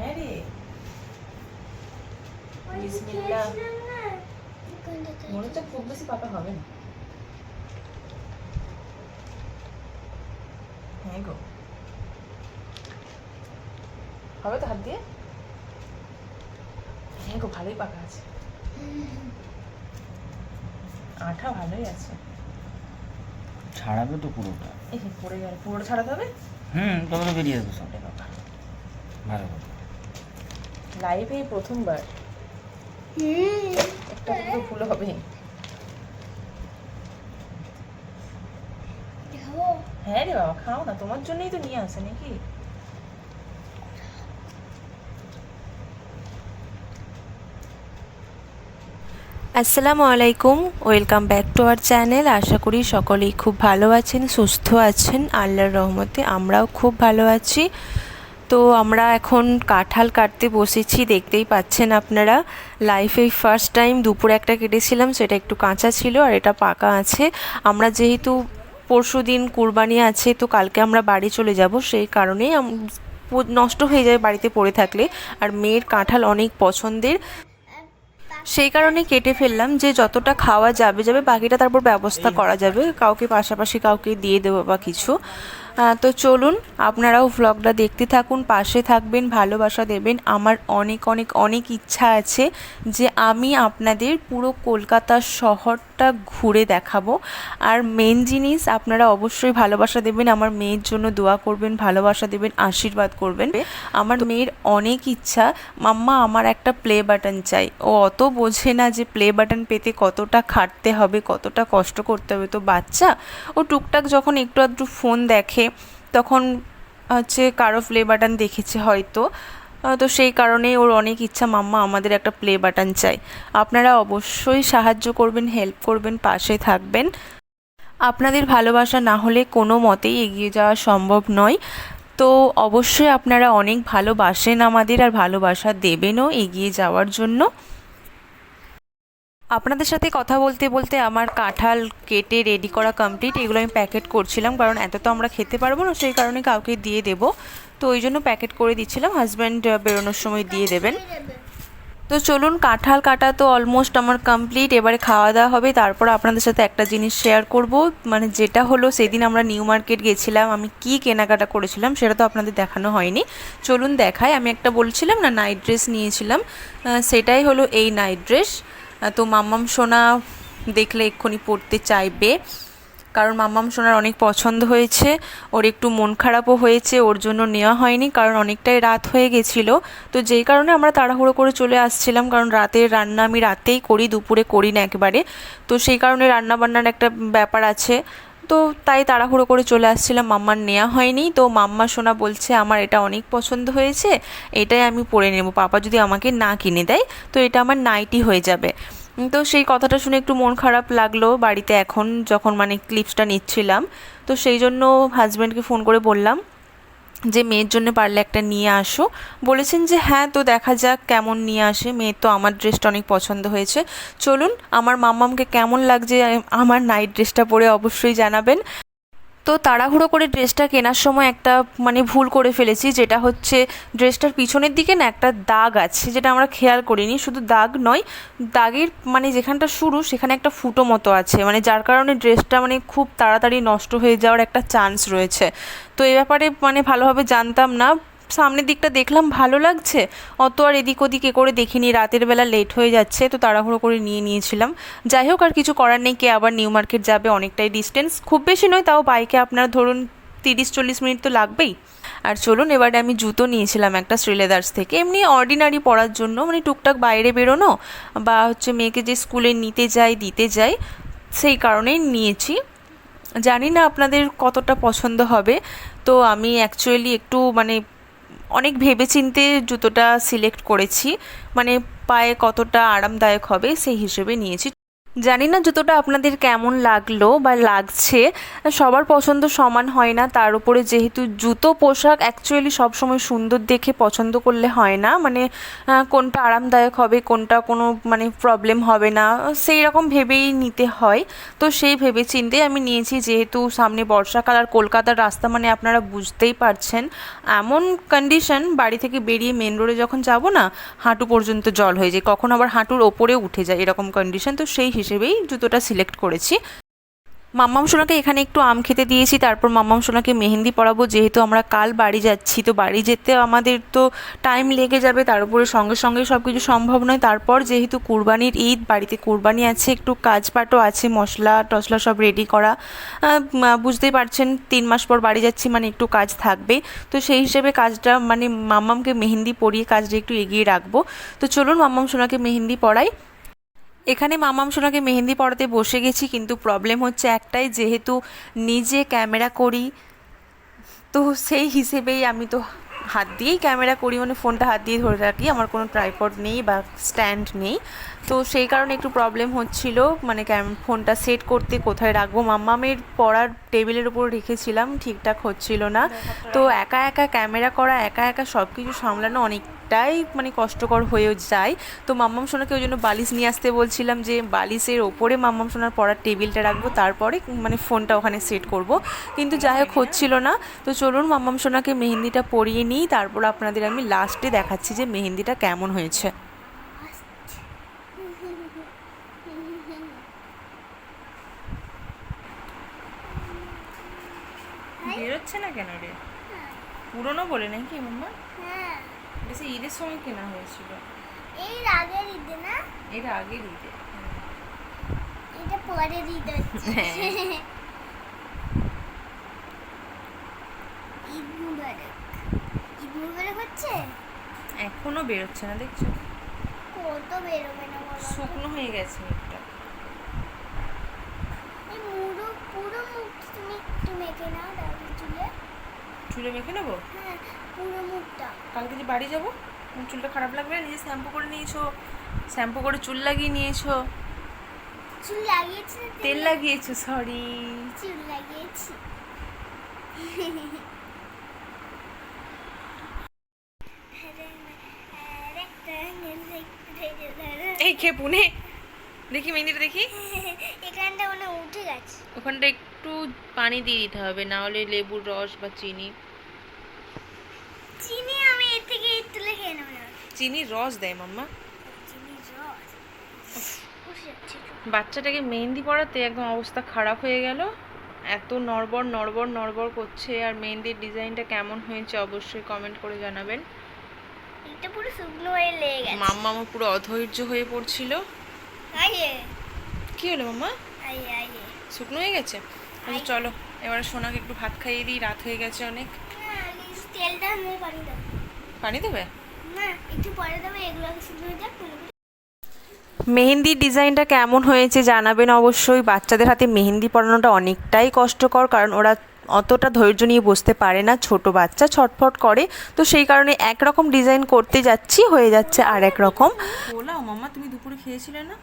হ্যাঁ রে বিসমিল্লাহ মনে হচ্ছে খুব বেশি পাকা হবে না। হ্যাঁ গো। হবে তো হাত দিয়ে? হ্যাঁ গো ভালোই পাকা আছে। আঠা ভালোই আছে। ছাড়াবে তো পুরোটা। এই পড়ে গেল। পুরোটা ছাড়াতে হবে? হুম তবে বেরিয়ে যাবে সব। ওরে বাবা ভালো। লাইভে প্রথমবার। একটা দুটো হবে। হ্যাঁ রে বাবা খাও না তোমার জন্যই তো নিয়ে আসে নাকি? আসসালামু আলাইকুম welcome back to our channel. আশা করি সকলেই খুব ভালো আছেন সুস্থ আছেন। আল্লাহর রহমতে আমরাও খুব ভালো আছি। তো আমরা এখন কাঁঠাল কাটতে বসেছি, দেখতেই পাচ্ছেন আপনারা। লাইফে ফার্স্ট টাইম দুপুরে একটা কেটেছিলাম, সেটা একটু কাঁচা ছিল আর এটা পাকা আছে। আমরা যেহেতু পরশু দিন কুরবানি আছে, তো কালকে আমরা বাড়ি চলে যাব, সেই কারণেই নষ্ট হয়ে যায় বাড়িতে পড়ে থাকলে। আর মেয়ের কাঁঠাল অনেক পছন্দের। সেই কারণে কেটে ফেললাম যে যতটা খাওয়া যাবে যাবে বাকিটা তারপর ব্যবস্থা করা যাবে। কাউকে পাশাপাশি কাউকে দিয়ে দেবো বা কিছু। তো চলুন, আপনারাও ভ্লগটা দেখতে থাকুন, পাশে থাকবেন, ভালোবাসা দেবেন। আমার অনেক অনেক অনেক ইচ্ছা আছে যে আমি আপনাদের পুরো কলকাতা শহরটা ঘুরে দেখাবো। আর মেন জিনিস, আপনারা অবশ্যই ভালোবাসা দেবেন, আমার মেয়ের জন্য দোয়া করবেন, ভালোবাসা দেবেন, আশীর্বাদ করবেন। আমার মেয়ের অনেক ইচ্ছা, মাম্মা, আমার একটা প্লে বাটন চাই। ও অত বোঝে না যে প্লে বাটন পেতে কতটা খাটতে হবে, কতটা কষ্ট করতে হবে। তো বাচ্চা, ও টুকটাক যখন একটু আধটু ফোন দেখে তখন হচ্ছে কারও প্লে বাটন দেখেছে হয়তো। তো সেই কারণেই ওর অনেক ইচ্ছা, মাম্মা, আমাদের একটা প্লে বাটন চাই। আপনারা অবশ্যই সাহায্য করবেন হেল্প করবেন, পাশে থাকবেন। আপনাদের ভালোবাসা না হলে কোনো মতেই এগিয়ে যাওয়া সম্ভব নয়। তো অবশ্যই আপনারা অনেক ভালোবাসেন আমাদের আর ভালোবাসা দেবেনও এগিয়ে যাওয়ার জন্য। আপনাদের সাথে কথা বলতে বলতে আমার কাঁঠাল কেটে রেডি করা কমপ্লিট এগুলো আমি প্যাকেট করছিলাম, কারণ এত তো আমরা খেতে পারব না, সেই কারণে কাউকে দিয়ে দেবো। তো ওই জন্য প্যাকেট করে দিচ্ছিলাম হাজব্যান্ড বেরোনোর সময় দিয়ে দেবেন। তো চলুন, কাঁঠাল কাটা তো অলমোস্ট আমার কমপ্লিট এবারে খাওয়া দাওয়া হবে, তারপর আপনাদের সাথে একটা জিনিস শেয়ার করব। মানে যেটা হলো, সেদিন আমরা নিউ মার্কেট গেছিলাম, আমি কি কেনাকাটা করেছিলাম, সেটা তো আপনাদের দেখানো হয়নি। চলুন দেখাই, আমি একটা বলছিলাম না নাইট ড্রেস নিয়েছিলাম সেটাই হলো এই নাইট ড্রেস তো মাম্মাম সোনা দেখলে এক্ষুনি পড়তে চাইবে। কারণ মাম্মাম সোনার অনেক পছন্দ হয়েছে, ওর একটু মন খারাপও হয়েছে, ওর জন্য নেওয়া হয়নি, কারণ অনেকটাই রাত হয়ে গেছিল। তো যেই কারণে আমরা তাড়াহুড়ো করে চলে আসছিলাম, কারণ রাতের রান্না আমি রাতেই করি, দুপুরে করি না একবারে। তো সেই কারণে রান্না বান্নার একটা ব্যাপার আছে। তো তাই তাড়াহুড়ো করে চলে আসছিলাম। মাম্মার নেওয়া হয়নি। তো মাম্মা সোনা বলছে, আমার এটা অনেক পছন্দ হয়েছে, এটাই আমি পরে নেব। পাপা যদি আমাকে না কিনে দেয়, তো এটা আমার নাইটি হয়ে যাবে। তো সেই কথাটা শুনে একটু মন খারাপ লাগল। বাড়িতে এখন যখন মানে ক্লিপসটা নিচ্ছিলাম, তো সেই জন্য হাজব্যান্ডকে ফোন করে বললাম যে মেয়ের জন্য পারলে একটা নিয়ে আসো। বলেছেন যে হ্যাঁ তো দেখা যাক কেমন নিয়ে আসে। মেয়ের তো আমার ড্রেসটা অনেক পছন্দ হয়েছে। চলুন, আমার মাম্মামকে কেমন লাগছে আমার নাইট ড্রেসটা পরে অবশ্যই জানাবেন। তো তাড়াহুড়ো করে ড্রেসটা কেনার সময় একটা মানে ভুল করে ফেলেছি, যেটা হচ্ছে ড্রেসটার পিছনের দিকে না একটা দাগ আছে, যেটা আমরা খেয়াল করিনি, শুধু দাগ নয়, দাগের মানে যেখানটা শুরু সেখানে একটা ফুটো মতো আছে মানে যার কারণে ড্রেসটা মানে খুব তাড়াতাড়ি নষ্ট হয়ে যাওয়ার একটা চান্স রয়েছে। তো এ ব্যাপারে মানে ভালোভাবে জানতাম না সামনের দিকটা দেখলাম, ভালো লাগছে? অত আর এদিক ওদিক এ করে দেখিনি, রাতের বেলা লেট হয়ে যাচ্ছে, তো তাড়াহুড়ো করে নিয়ে নিয়েছিলাম। যাই হোক, আর কিছু করার নেই, কে আবার নিউ মার্কেট যাবে, অনেকটাই ডিস্টেন্স খুব বেশি নয়, তাও বাইকে আপনার ধরুন তিরিশ চল্লিশ মিনিট তো লাগবেই। আর চলুন, এবারে আমি জুতো নিয়েছিলাম একটা শ্রীলেদার্স থেকে। এমনি অর্ডিনারি পরার জন্য মানে টুকটাক বাইরে বেরোনো, বা হচ্ছে মেয়েকে যে স্কুলে নিতে যাই, দিতে যাই, সেই কারণেই নিয়েছি। জানি না আপনাদের কতটা পছন্দ হবে, তো আমি অ্যাকচুয়ালি একটু মানে অনেক ভেবেচিন্তে জুতোটা সিলেক্ট করেছি। মানে পায়ে কতটা আরামদায়ক হবে সেই হিসেবে নিয়েছি। জানি না জুতোটা আপনাদের কেমন লাগল বা লাগছে। সবার পছন্দ সমান হয় না, তার উপরে যেহেতু জুতো পোশাক অ্যাকচুয়ালি সবসময় সুন্দর দেখে পছন্দ করলে হয় না। মানে কোনটা আরামদায়ক হবে, কোনটা কোনো মানে প্রবলেম হবে না সেই রকম ভেবেই নিতে হয়। তো সেই ভেবে চিন্তে আমি নিয়েছি, যেহেতু সামনে বর্ষাকাল আর কলকাতার রাস্তা মানে আপনারা বুঝতেই পারছেন। এমন কন্ডিশন বাড়ি থেকে বেরিয়ে মেন রোডে যখন যাব না, হাঁটু পর্যন্ত জল হয়ে যায়, কখন আবার হাঁটুর ওপরে উঠে যায় এরকম কন্ডিশন তো সেই হিসেবেই জুতোটা সিলেক্ট করেছি। মাম্মাম সোনাকে এখানে একটু আম খেতে দিয়েছি, তারপর মাম্মাম সোনাকে মেহেন্দি পরাবো। যেহেতু আমরা কাল বাড়ি যাচ্ছি, তো বাড়ি যেতে আমাদের তো টাইম লেগে যাবে, তার উপরে সঙ্গে সঙ্গে সব কিছু সম্ভব নয়। তারপর যেহেতু কুরবানির ঈদ, বাড়িতে কুরবানি আছে, একটু কাজপাটও আছে, মশলা টশলা সব রেডি করা। বুঝতেই পারছেন, তিন মাস পর বাড়ি যাচ্ছি মানে একটু কাজ থাকবে। তো সেই হিসেবে কাজটা মানে মাম্মামকে মেহেন্দি পরিয়ে কাজটা একটু এগিয়ে রাখব। তো চলুন মাম্মাম সোনাকে মেহেন্দি পরাই। এখানে মামাম সোনাকে মেহেন্দি পড়াতে বসে গেছি কিন্তু প্রবলেম হচ্ছে একটাই যেহেতু নিজে ক্যামেরা করি তো সেই হিসেবেই আমি তো হাত দিয়েই ক্যামেরা করি মানে ফোনটা হাত দিয়ে ধরে রাখি আমার কোনো ট্রাইপড নেই বা স্ট্যান্ড নেই। তো সেই কারণে একটু প্রবলেম হচ্ছিল মানে ক্যাম- ফোনটা সেট করতে কোথায় রাখব? মাম্মামের পড়ার টেবিলের উপর রেখেছিলাম ঠিকঠাক হচ্ছিল না। তো একা একা ক্যামেরা করা একা একা সব কিছু সামলানো অনেকটাই মানে কষ্টকর হয়েও যায়। তো মাম্মাম সোনাকে ওই জন্য বালিশ নিয়ে আসতে বলছিলাম যে বালিশের ওপরে মাম্মাম সোনার পড়ার টেবিলটা রাখব তারপরে মানে ফোনটা ওখানে সেট করব। কিন্তু যাই হোক হচ্ছিল না। তো চলুন মাম্মাম সোনাকে মেহেন্দিটা পরিয়ে নিই তারপর আপনাদের আমি লাস্টে দেখাচ্ছি যে মেহেন্দিটা কেমন হয়েছে। বেরোচ্ছে না কেন রে? পুরনো বলে নাকি মাম্মা? হ্যাঁ। বেশি ঈদের সময় কেনা হয়েছিল? এই আগের ঈদে না? এর আগের ঈদে এটা পরের ঈদ হ্যাঁ। ঈদ মুবারক। ঈদ মুবারক হচ্ছে? এখনও বেরোচ্ছে না দেখছ? কত বেরোবে না শুকনো হয়ে গেছে এই মুড়ো পুরো মুখ তুমি একটু মেখে নাও তারপর চুলে। চুলে মেখে নেব? হ্যাঁ কালকে যে বাড়ি যাব চুলটা খারাপ লাগবে? নিজে শ্যাম্পু করে নিয়েছো শ্যাম্পু করে চুল লাগিয়ে নিয়েছো। চুল লাগিয়েছি তেল লাগিয়েছো সরি চুল লাগিয়েছি। এই খেয়ে পুনে। দেখি মেহেন্দিটা দেখি। এখানটা মানে উঠে গেছে। ওখানটা একটু পানি দিয়ে দিতে হবে না হলে লেবুর রস বা চিনি। চিনি আমি এর থেকে তুলে খেয়ে নেব চিনির রস দেয় মাম্মা। বাচ্চাটাকে মেহেন্দি পড়াতে একদম অবস্থা খারাপ হয়ে গেল। এত নড়বড় নড়বড় নড়বড় করছে আর মেহেন্দির ডিজাইনটা কেমন হয়েছে অবশ্যই কমেন্ট করে জানাবেন। এটা পুরো শুকনো হয়ে লেগে গেছে। মাম্মা আমার পুরো অধৈর্য হয়ে পড়ছিল। আইয়ে। কি হলো মাম্মা? আইয়ে আইয়ে। শুকনো হয়ে গেছে? চলো এবারে সোনাকে একটু ভাত খাইয়ে দিই রাত হয়ে গেছে অনেক। তেলটা পানি দেবে? না একটু পরে দেবে এগুলো শুকনো হয়ে যাক তুলে মেহেন্দির ডিজাইনটা কেমন হয়েছে জানাবেন অবশ্যই। বাচ্চাদের হাতে মেহেন্দি পরানোটা অনেকটাই কষ্টকর কারণ ওরা অতটা ধৈর্য নিয়ে বসতে পারে না। ছোট বাচ্চা ছটফট করে তো সেই কারণে একরকম ডিজাইন করতে যাচ্ছি হয়ে যাচ্ছে আর এক রকম পোলাও মাম্মা তুমি দুপুরে খেয়েছিলে না?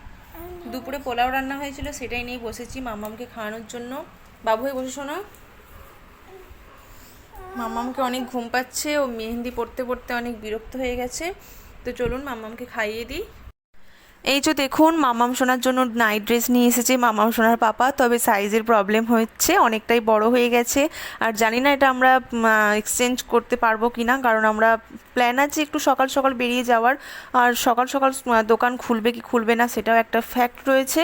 দুপুরে পোলাও রান্না হয়েছিল সেটাই নিয়ে বসেছি মাম্মামকে খাওয়ানোর জন্য। বাবু হয়ে বসে শোনা। মাম্মামকে অনেক ঘুম পাচ্ছে, ও মেহেন্দি পড়তে পড়তে অনেক বিরক্ত হয়ে গেছে। তো চলুন মাম্মামকে খাইয়ে দিই। এই যে দেখুন মামাম সোনার জন্য নাইট ড্রেস নিয়ে এসেছে মামাম সোনার পাপা। তবে সাইজের প্রবলেম হচ্ছে, অনেকটাই বড় হয়ে গেছে। আর জানি না এটা আমরা এক্সচেঞ্জ করতে পারব কি না কারণ আমরা প্ল্যান আছে একটু সকাল সকাল বেরিয়ে যাওয়ার। আর সকাল সকাল দোকান খুলবে কি খুলবে না, সেটাও একটা ফ্যাক্ট রয়েছে।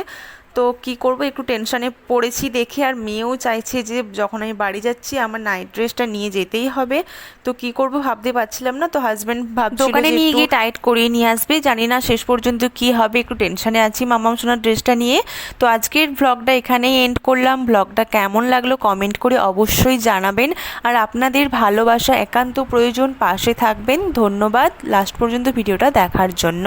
তো কি করব? একটু টেনশনে পড়েছি দেখে আর মেয়েও চাইছে যে যখন আমি বাড়ি যাচ্ছি আমার নাইট ড্রেসটা নিয়ে যেতেই হবে। তো কি করব ভাবতে পারছিলাম না তো হাজব্যান্ড ভাবছিল দোকানে নিয়ে গিয়ে টাইট করিয়ে নিয়ে আসবে। জানি না শেষ পর্যন্ত কি হবে একটু টেনশনে আছি মামাম সোনার ড্রেসটা নিয়ে। তো আজকের ব্লগটা এখানেই এন্ড করলাম। ব্লগটা কেমন লাগল কমেন্ট করে অবশ্যই জানাবেন। আর আপনাদের ভালোবাসা একান্ত প্রয়োজন পাশে থাকবেন। ধন্যবাদ। লাস্ট পর্যন্ত ভিডিওটা দেখার জন্য।